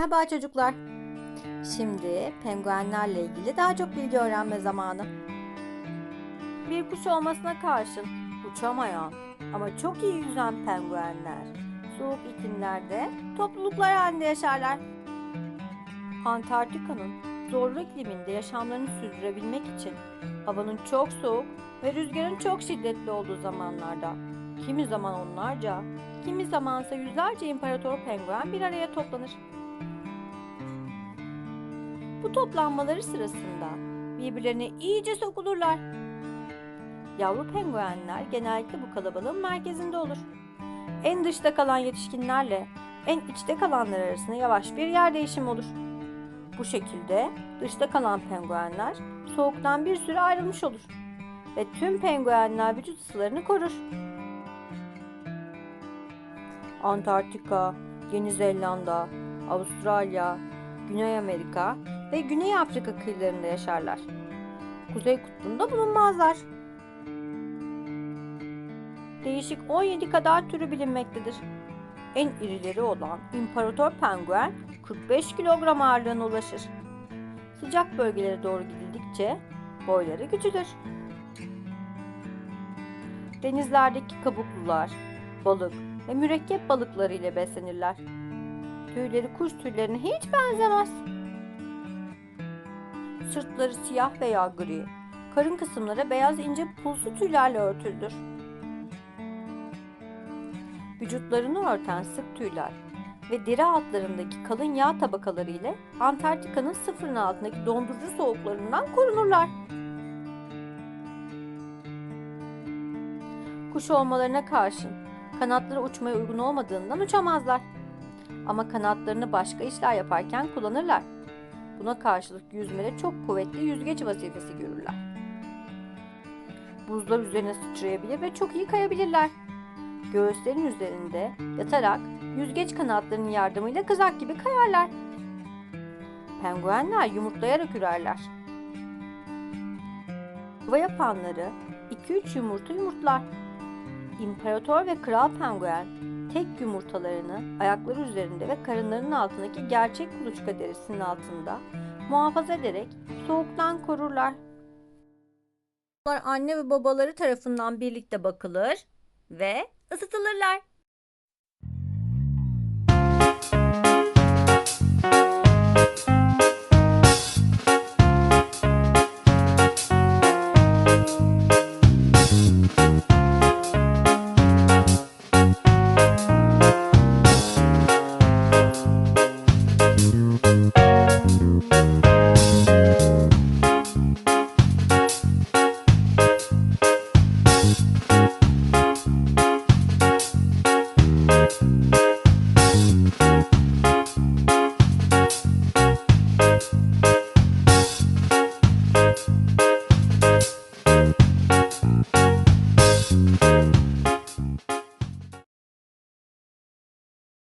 Merhaba çocuklar. Şimdi penguenlerle ilgili daha çok bilgi öğrenme zamanı. Bir kuş olmasına karşın uçamayan ama çok iyi yüzen penguenler soğuk iklimlerde topluluklar halinde yaşarlar. Antarktika'nın zorlu ikliminde yaşamlarını sürdürebilmek için havanın çok soğuk ve rüzgarın çok şiddetli olduğu zamanlarda kimi zaman onlarca, kimi zamansa yüzlerce imparator penguen bir araya toplanır. Bu toplanmaları sırasında birbirlerine iyice sokulurlar. Yavru penguenler genellikle bu kalabalığın merkezinde olur. En dışta kalan yetişkinlerle en içte kalanlar arasında yavaş bir yer değişimi olur. Bu şekilde dışta kalan penguenler soğuktan bir süre ayrılmış olur ve tüm penguenler vücut ısılarını korur. Antarktika, Yeni Zelanda, Avustralya, Güney Amerika ve Güney Afrika kıyılarında yaşarlar. Kuzey kutbunda bulunmazlar. Değişik 17 kadar türü bilinmektedir. En irileri olan imparator penguen 45 kilogram ağırlığına ulaşır. Sıcak bölgelere doğru gidildikçe boyları küçülür. Denizlerdeki kabuklular, balık ve mürekkep balıkları ile beslenirler. Tüyleri kuş tüylerine hiç benzemez. Sırtları siyah veya gri, karın kısımları beyaz ince pulsu tüylerle örtülüdür. Vücutlarını örten sık tüyler ve deri altlarındaki kalın yağ tabakaları ile Antarktika'nın sıfırın altındaki dondurucu soğuklarından korunurlar. Kuş olmalarına karşın kanatları uçmaya uygun olmadığından uçamazlar. Ama kanatlarını başka işler yaparken kullanırlar. Buna karşılık yüzmede çok kuvvetli yüzgeç vazifesi görürler. Buzlar üzerine sıçrayabilir ve çok iyi kayabilirler. Göğüslerin üzerinde yatarak yüzgeç kanatlarının yardımıyla kızak gibi kayarlar. Penguenler yumurtlayarak ürerler. Yuva yapanları 2-3 yumurta yumurtlar. İmparator ve kral penguen tek yumurtalarını ayakları üzerinde ve karınlarının altındaki gerçek kuluçka derisinin altında muhafaza ederek soğuktan korurlar. Anne ve babaları tarafından birlikte bakılır ve ısıtılırlar.